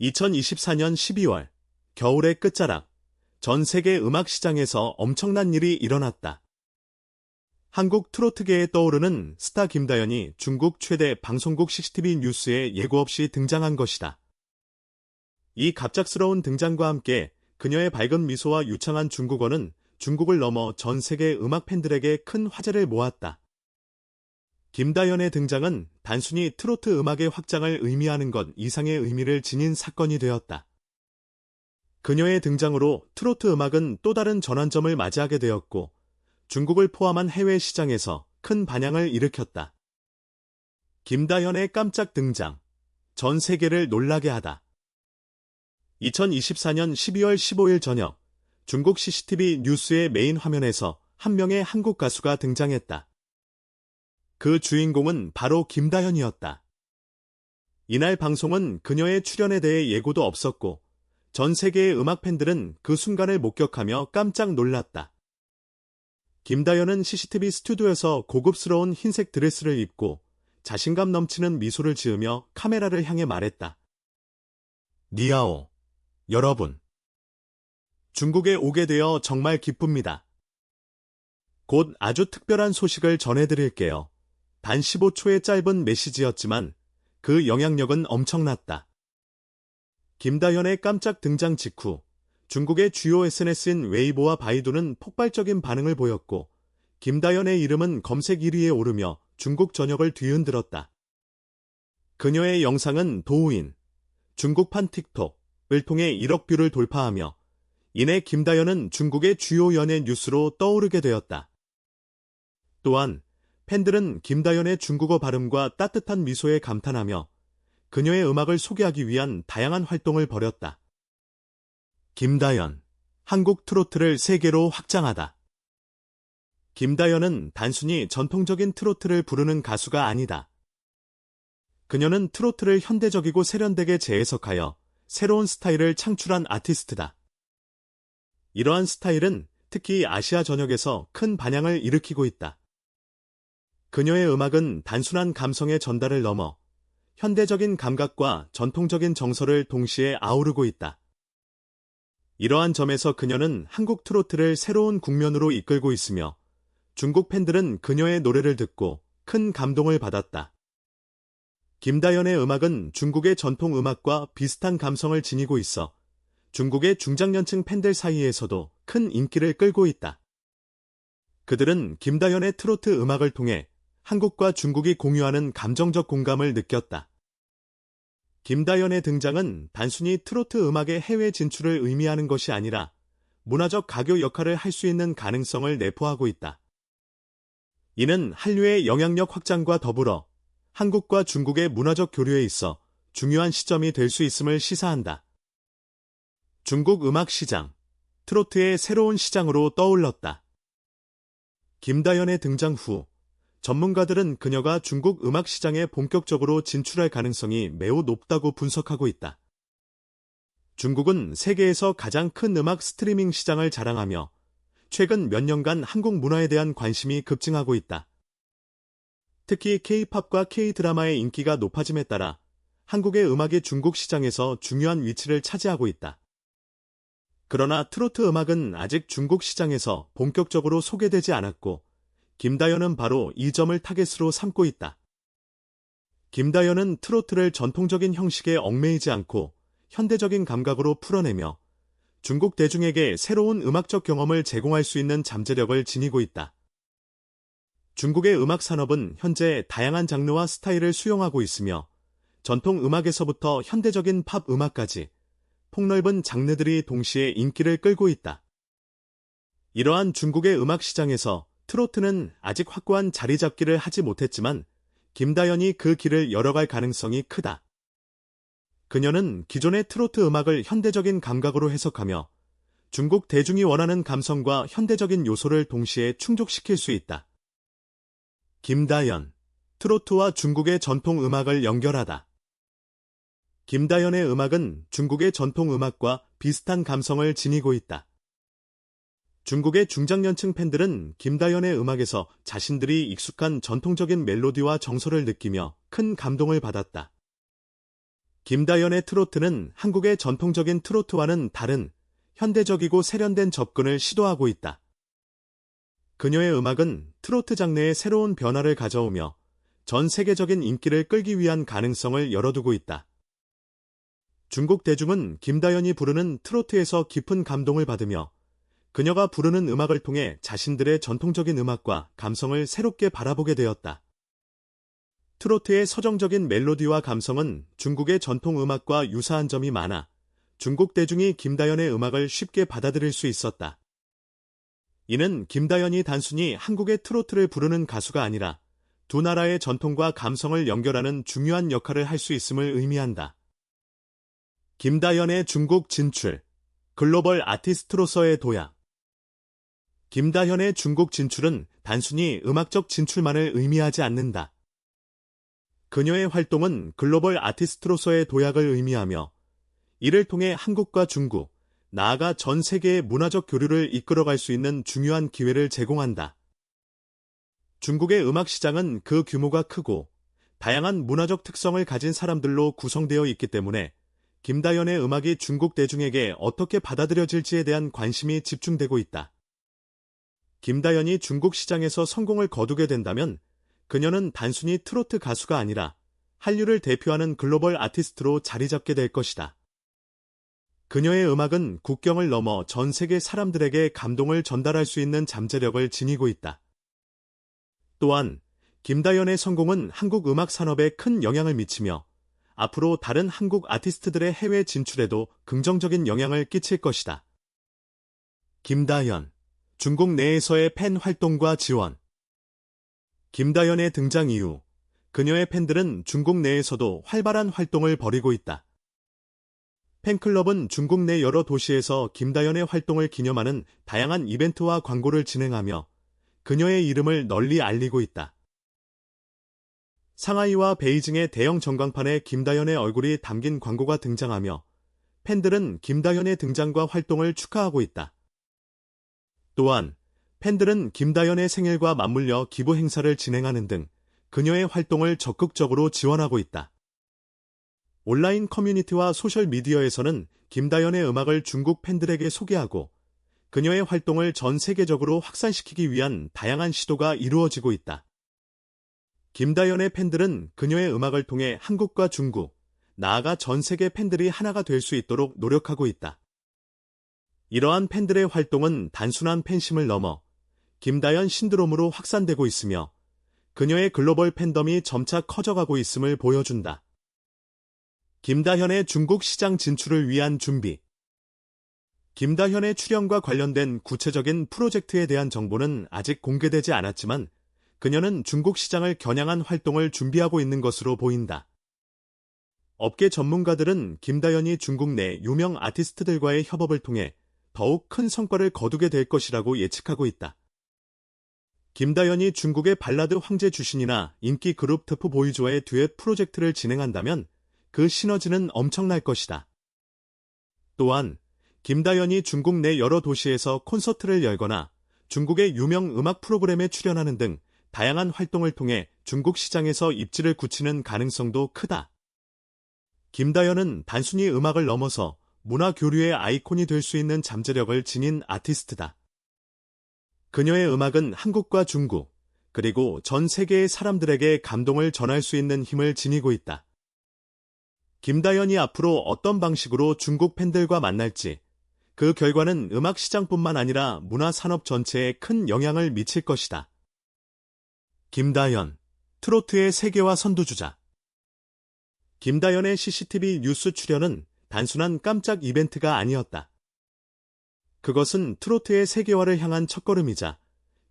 2024년 12월 겨울의 끝자락 전 세계 음악 시장에서 엄청난 일이 일어났다. 한국 트로트계에 떠오르는 스타 김다연이 중국 최대 방송국 CCTV 뉴스에 예고 없이 등장한 것이다. 이 갑작스러운 등장과 함께 그녀의 밝은 미소와 유창한 중국어는 중국을 넘어 전 세계 음악 팬들에게 큰 화제를 모았다. 김다연의 등장은 단순히 트로트 음악의 확장을 의미하는 것 이상의 의미를 지닌 사건이 되었다. 그녀의 등장으로 트로트 음악은 또 다른 전환점을 맞이하게 되었고 중국을 포함한 해외 시장에서 큰 반향을 일으켰다. 김다연의 깜짝 등장. 전 세계를 놀라게 하다. 2024년 12월 15일 저녁 중국 CCTV 뉴스의 메인 화면에서 한 명의 한국 가수가 등장했다. 그 주인공은 바로 김다현이었다. 이날 방송은 그녀의 출연에 대해 예고도 없었고 전 세계의 음악 팬들은 그 순간을 목격하며 깜짝 놀랐다. 김다현은 CCTV 스튜디오에서 고급스러운 흰색 드레스를 입고 자신감 넘치는 미소를 지으며 카메라를 향해 말했다. 니아오, 여러분. 중국에 오게 되어 정말 기쁩니다. 곧 아주 특별한 소식을 전해드릴게요. 단 15초의 짧은 메시지였지만 그 영향력은 엄청났다. 김다현의 깜짝 등장 직후 중국의 주요 SNS인 웨이보와 바이두는 폭발적인 반응을 보였고 김다현의 이름은 검색 1위에 오르며 중국 전역을 뒤흔들었다. 그녀의 영상은 도우인, 중국판 틱톡을 통해 1억 뷰를 돌파하며 이내 김다현은 중국의 주요 연예 뉴스로 떠오르게 되었다. 또한 팬들은 김다연의 중국어 발음과 따뜻한 미소에 감탄하며 그녀의 음악을 소개하기 위한 다양한 활동을 벌였다. 김다연, 한국 트로트를 세계로 확장하다. 김다연은 단순히 전통적인 트로트를 부르는 가수가 아니다. 그녀는 트로트를 현대적이고 세련되게 재해석하여 새로운 스타일을 창출한 아티스트다. 이러한 스타일은 특히 아시아 전역에서 큰 반향을 일으키고 있다. 그녀의 음악은 단순한 감성의 전달을 넘어 현대적인 감각과 전통적인 정서를 동시에 아우르고 있다. 이러한 점에서 그녀는 한국 트로트를 새로운 국면으로 이끌고 있으며 중국 팬들은 그녀의 노래를 듣고 큰 감동을 받았다. 김다연의 음악은 중국의 전통 음악과 비슷한 감성을 지니고 있어 중국의 중장년층 팬들 사이에서도 큰 인기를 끌고 있다. 그들은 김다연의 트로트 음악을 통해 한국과 중국이 공유하는 감정적 공감을 느꼈다. 김다연의 등장은 단순히 트로트 음악의 해외 진출을 의미하는 것이 아니라 문화적 가교 역할을 할 수 있는 가능성을 내포하고 있다. 이는 한류의 영향력 확장과 더불어 한국과 중국의 문화적 교류에 있어 중요한 시점이 될 수 있음을 시사한다. 중국 음악 시장, 트로트의 새로운 시장으로 떠올랐다. 김다연의 등장 후 전문가들은 그녀가 중국 음악 시장에 본격적으로 진출할 가능성이 매우 높다고 분석하고 있다. 중국은 세계에서 가장 큰 음악 스트리밍 시장을 자랑하며 최근 몇 년간 한국 문화에 대한 관심이 급증하고 있다. 특히 K-팝과 K-드라마의 인기가 높아짐에 따라 한국의 음악이 중국 시장에서 중요한 위치를 차지하고 있다. 그러나 트로트 음악은 아직 중국 시장에서 본격적으로 소개되지 않았고 김다연은 바로 이 점을 타겟으로 삼고 있다. 김다연은 트로트를 전통적인 형식에 얽매이지 않고 현대적인 감각으로 풀어내며 중국 대중에게 새로운 음악적 경험을 제공할 수 있는 잠재력을 지니고 있다. 중국의 음악 산업은 현재 다양한 장르와 스타일을 수용하고 있으며 전통 음악에서부터 현대적인 팝 음악까지 폭넓은 장르들이 동시에 인기를 끌고 있다. 이러한 중국의 음악 시장에서 트로트는 아직 확고한 자리 잡기를 하지 못했지만 김다연이 그 길을 열어갈 가능성이 크다. 그녀는 기존의 트로트 음악을 현대적인 감각으로 해석하며 중국 대중이 원하는 감성과 현대적인 요소를 동시에 충족시킬 수 있다. 김다연, 트로트와 중국의 전통 음악을 연결하다. 김다연의 음악은 중국의 전통 음악과 비슷한 감성을 지니고 있다. 중국의 중장년층 팬들은 김다연의 음악에서 자신들이 익숙한 전통적인 멜로디와 정서를 느끼며 큰 감동을 받았다. 김다연의 트로트는 한국의 전통적인 트로트와는 다른 현대적이고 세련된 접근을 시도하고 있다. 그녀의 음악은 트로트 장르에 새로운 변화를 가져오며 전 세계적인 인기를 끌기 위한 가능성을 열어두고 있다. 중국 대중은 김다연이 부르는 트로트에서 깊은 감동을 받으며 그녀가 부르는 음악을 통해 자신들의 전통적인 음악과 감성을 새롭게 바라보게 되었다. 트로트의 서정적인 멜로디와 감성은 중국의 전통 음악과 유사한 점이 많아 중국 대중이 김다연의 음악을 쉽게 받아들일 수 있었다. 이는 김다연이 단순히 한국의 트로트를 부르는 가수가 아니라 두 나라의 전통과 감성을 연결하는 중요한 역할을 할 수 있음을 의미한다. 김다연의 중국 진출, 글로벌 아티스트로서의 도약. 김다현의 중국 진출은 단순히 음악적 진출만을 의미하지 않는다. 그녀의 활동은 글로벌 아티스트로서의 도약을 의미하며 이를 통해 한국과 중국, 나아가 전 세계의 문화적 교류를 이끌어갈 수 있는 중요한 기회를 제공한다. 중국의 음악 시장은 그 규모가 크고 다양한 문화적 특성을 가진 사람들로 구성되어 있기 때문에 김다연의 음악이 중국 대중에게 어떻게 받아들여질지에 대한 관심이 집중되고 있다. 김다연이 중국 시장에서 성공을 거두게 된다면 그녀는 단순히 트로트 가수가 아니라 한류를 대표하는 글로벌 아티스트로 자리 잡게 될 것이다. 그녀의 음악은 국경을 넘어 전 세계 사람들에게 감동을 전달할 수 있는 잠재력을 지니고 있다. 또한 김다연의 성공은 한국 음악 산업에 큰 영향을 미치며 앞으로 다른 한국 아티스트들의 해외 진출에도 긍정적인 영향을 끼칠 것이다. 김다연 중국 내에서의 팬 활동과 지원 김다연의 등장 이후 그녀의 팬들은 중국 내에서도 활발한 활동을 벌이고 있다. 팬클럽은 중국 내 여러 도시에서 김다연의 활동을 기념하는 다양한 이벤트와 광고를 진행하며 그녀의 이름을 널리 알리고 있다. 상하이와 베이징의 대형 전광판에 김다연의 얼굴이 담긴 광고가 등장하며 팬들은 김다연의 등장과 활동을 축하하고 있다. 또한 팬들은 김다연의 생일과 맞물려 기부 행사를 진행하는 등 그녀의 활동을 적극적으로 지원하고 있다. 온라인 커뮤니티와 소셜미디어에서는 김다연의 음악을 중국 팬들에게 소개하고 그녀의 활동을 전 세계적으로 확산시키기 위한 다양한 시도가 이루어지고 있다. 김다연의 팬들은 그녀의 음악을 통해 한국과 중국, 나아가 전 세계 팬들이 하나가 될 수 있도록 노력하고 있다. 이러한 팬들의 활동은 단순한 팬심을 넘어 김다연 신드롬으로 확산되고 있으며 그녀의 글로벌 팬덤이 점차 커져가고 있음을 보여준다. 김다현의 중국 시장 진출을 위한 준비 김다현의 출연과 관련된 구체적인 프로젝트에 대한 정보는 아직 공개되지 않았지만 그녀는 중국 시장을 겨냥한 활동을 준비하고 있는 것으로 보인다. 업계 전문가들은 김다현이 중국 내 유명 아티스트들과의 협업을 통해 더욱 큰 성과를 거두게 될 것이라고 예측하고 있다. 김다연이 중국의 발라드 황제 주신이나 인기 그룹 트프 보이즈와의 듀엣 프로젝트를 진행한다면 그 시너지는 엄청날 것이다. 또한 김다연이 중국 내 여러 도시에서 콘서트를 열거나 중국의 유명 음악 프로그램에 출연하는 등 다양한 활동을 통해 중국 시장에서 입지를 굳히는 가능성도 크다. 김다연은 단순히 음악을 넘어서 문화 교류의 아이콘이 될 수 있는 잠재력을 지닌 아티스트다. 그녀의 음악은 한국과 중국, 그리고 전 세계의 사람들에게 감동을 전할 수 있는 힘을 지니고 있다. 김다연이 앞으로 어떤 방식으로 중국 팬들과 만날지, 그 결과는 음악 시장뿐만 아니라 문화 산업 전체에 큰 영향을 미칠 것이다. 김다연, 트로트의 세계화 선두주자. 김다연의 CCTV 뉴스 출연은 단순한 깜짝 이벤트가 아니었다. 그것은 트로트의 세계화를 향한 첫걸음이자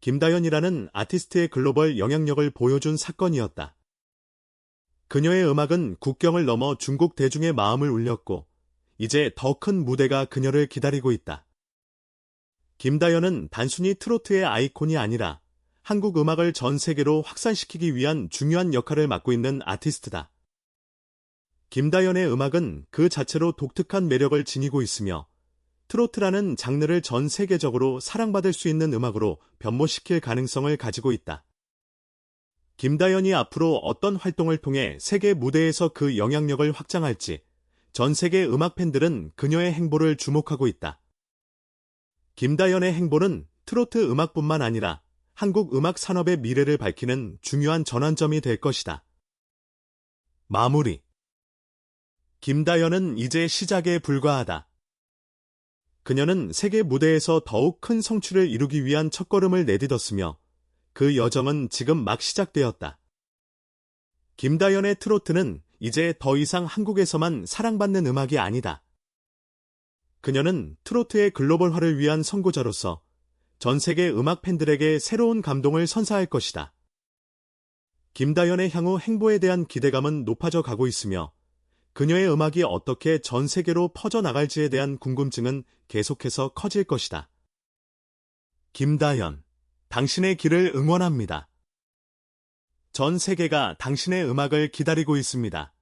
김다연이라는 아티스트의 글로벌 영향력을 보여준 사건이었다. 그녀의 음악은 국경을 넘어 중국 대중의 마음을 울렸고 이제 더 큰 무대가 그녀를 기다리고 있다. 김다연은 단순히 트로트의 아이콘이 아니라 한국 음악을 전 세계로 확산시키기 위한 중요한 역할을 맡고 있는 아티스트다. 김다연의 음악은 그 자체로 독특한 매력을 지니고 있으며 트로트라는 장르를 전 세계적으로 사랑받을 수 있는 음악으로 변모시킬 가능성을 가지고 있다. 김다연이 앞으로 어떤 활동을 통해 세계 무대에서 그 영향력을 확장할지 전 세계 음악 팬들은 그녀의 행보를 주목하고 있다. 김다연의 행보는 트로트 음악뿐만 아니라 한국 음악 산업의 미래를 밝히는 중요한 전환점이 될 것이다. 마무리 김다연은 이제 시작에 불과하다. 그녀는 세계 무대에서 더욱 큰 성취를 이루기 위한 첫걸음을 내딛었으며 그 여정은 지금 막 시작되었다. 김다연의 트로트는 이제 더 이상 한국에서만 사랑받는 음악이 아니다. 그녀는 트로트의 글로벌화를 위한 선구자로서 전 세계 음악 팬들에게 새로운 감동을 선사할 것이다. 김다연의 향후 행보에 대한 기대감은 높아져 가고 있으며 그녀의 음악이 어떻게 전 세계로 퍼져나갈지에 대한 궁금증은 계속해서 커질 것이다. 김다연, 당신의 길을 응원합니다. 전 세계가 당신의 음악을 기다리고 있습니다.